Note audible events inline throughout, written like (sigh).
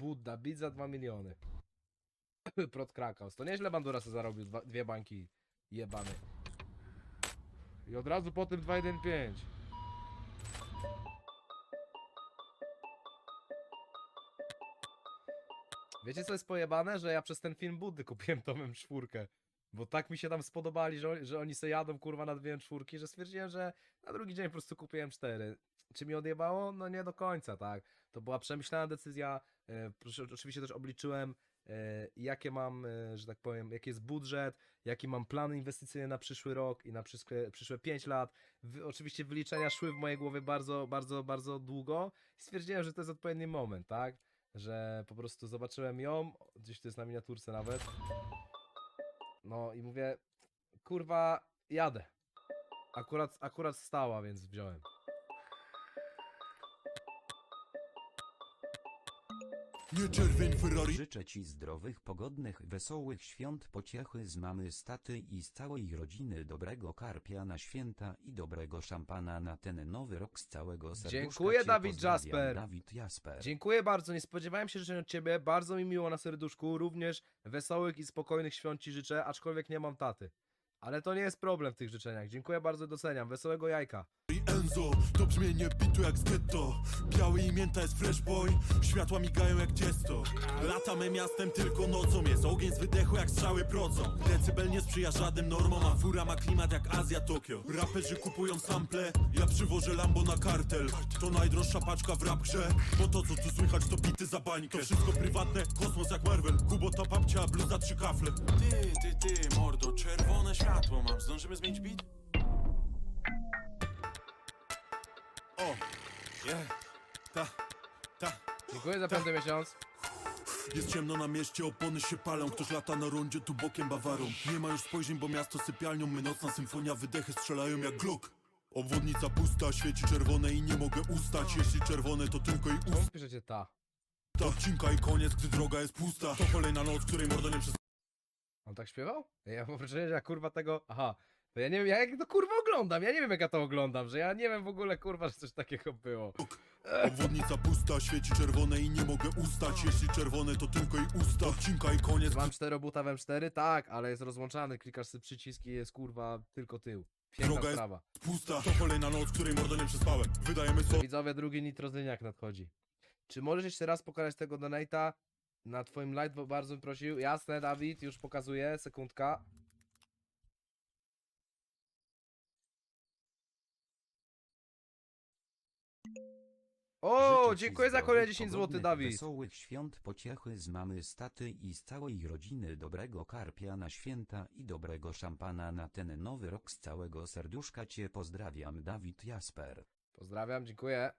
Budda, bit za 2 miliony. (coughs) Prot Krakaus. To nieźle Bandura sobie zarobił dwa, dwie bańki jebany. I od razu po tym 215. Wiecie co jest pojebane? Że ja przez ten film Buddy kupiłem tą czwórkę. Bo tak mi się tam spodobali, że, że oni se jadą kurwa na dwie czwórki, że stwierdziłem, że na drugi dzień po prostu kupiłem cztery. Czy mi odjebało? No nie do końca, tak. To była przemyślana decyzja. E, oczywiście też obliczyłem, e, jakie mam, e, że tak powiem, jaki jest budżet, jaki mam plan inwestycyjny na przyszły rok i na przyszłe, przyszłe 5 lat. Oczywiście wyliczenia szły w mojej głowie bardzo, bardzo, bardzo długo. I stwierdziłem, że to jest odpowiedni moment, tak? Że po prostu zobaczyłem ją, gdzieś to jest na miniaturce nawet. No i mówię, kurwa, jadę. Akurat, akurat stała, więc wziąłem. Nie czerwień Ferrari Życzę Ci zdrowych, pogodnych, wesołych świąt, pociechy z mamy, z taty i z całej rodziny, dobrego karpia na święta i dobrego szampana na ten nowy rok z całego serduszka Dziękuję, Cię Dawid pozdrawiam, Jasper. Dawid Jasper. Dziękuję bardzo, nie spodziewałem się życzeń od Ciebie, bardzo mi miło na serduszku, również wesołych i spokojnych świąt Ci życzę, aczkolwiek nie mam taty. Ale to nie jest problem w tych życzeniach, dziękuję bardzo, doceniam, wesołego jajka. Enzo To brzmienie bitu jak z ghetto Biały i mięta jest fresh boy Światła migają jak ciasto Latamy miastem tylko nocą Jest ogień z wydechu jak strzały procą Decybel nie sprzyja żadnym normom A fura ma klimat jak Azja Tokio. Raperzy kupują sample Ja przywożę Lambo na kartel. To najdroższa paczka w rap grze Bo to co tu słychać to bity za bańkę. To wszystko prywatne, kosmos jak Marvel. Kubota babcia, bluza trzy kafle. Ty, ty, ty, mordo, czerwone światło mam. Zdążymy zmienić beat? Dziękuję za piąty miesiąc. Jest ciemno na mieście, opony się palą Ktoś lata na rondzie, tu bokiem bawarą Nie ma już spojrzeń, bo miasto sypialnią My nocna symfonia, wydechy strzelają jak Glock Obwodnica pusta, świeci czerwone i nie mogę ustać Jeśli czerwone, to tylko i Czemu usta piszecie ta? Odcinka i koniec, gdy droga jest pusta To kolejna noc, której mordo nie przez... On tak śpiewał? Ja mam wrażenie, że ja kurwa tego... Aha. To ja nie wiem, ja jak to kurwa oglądam, ja nie wiem jak ja to oglądam, że ja nie wiem w ogóle kurwa, że coś takiego było. Obwodnica pusta, świeci czerwone i nie mogę ustać Jeśli czerwone, to tylko i usta Odcinka i koniec, Mam 4 buta w M4? Tak, ale jest rozłączany, klikasz sobie przyciski i jest kurwa tylko tył. Piękna Droga jest- sprawa. pusta To kolejna noc, której mordo nie przespałem Wydajemy sobie Widzowie, drugi nitrozyniak nadchodzi. Czy możesz jeszcze raz pokazać tego donate'a na twoim live, bo bardzo bym prosił. Jasne, Dawid, już pokazuję, sekundka. O, Życzę Ci dziękuję za zdrowych, kolejne 10 zł, pogodnych, Dawid. Wesołych świąt, pociechy z mamy, z taty i z całej rodziny, dobrego karpia na święta i dobrego szampana na ten nowy rok z całego serduszka Cię pozdrawiam, Dawid Jasper. Pozdrawiam, dziękuję.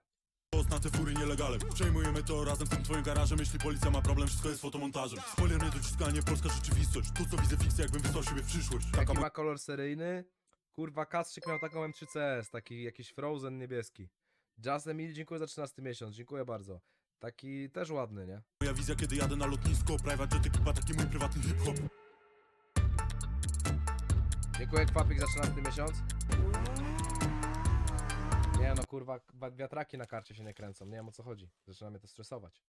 na te fury nielegalem Przejmujemy to razem z tym twoim garażem Jeśli policja ma problem, wszystko jest fotomontażem Spoiler nie dociskanie, polska rzeczywistość To co widzę fikcję, jakbym wysłał siebie w przyszłość Taka Jaki ma kolor seryjny? Kurwa, Kastrzyk miał taką M3CS, taki jakiś Frozen niebieski. Just Emil, dziękuję za 13 miesiąc, dziękuję bardzo. Taki też ładny, nie? moja wizja, kiedy jadę na lotnisko Private jet, chyba taki mój prywatny hip-hop Dziękuję Kwapik za 13 miesiąc. Nie no kurwa, wa- wiatraki na karcie się nie kręcą, nie wiem o co chodzi. Zaczyna mnie to stresować.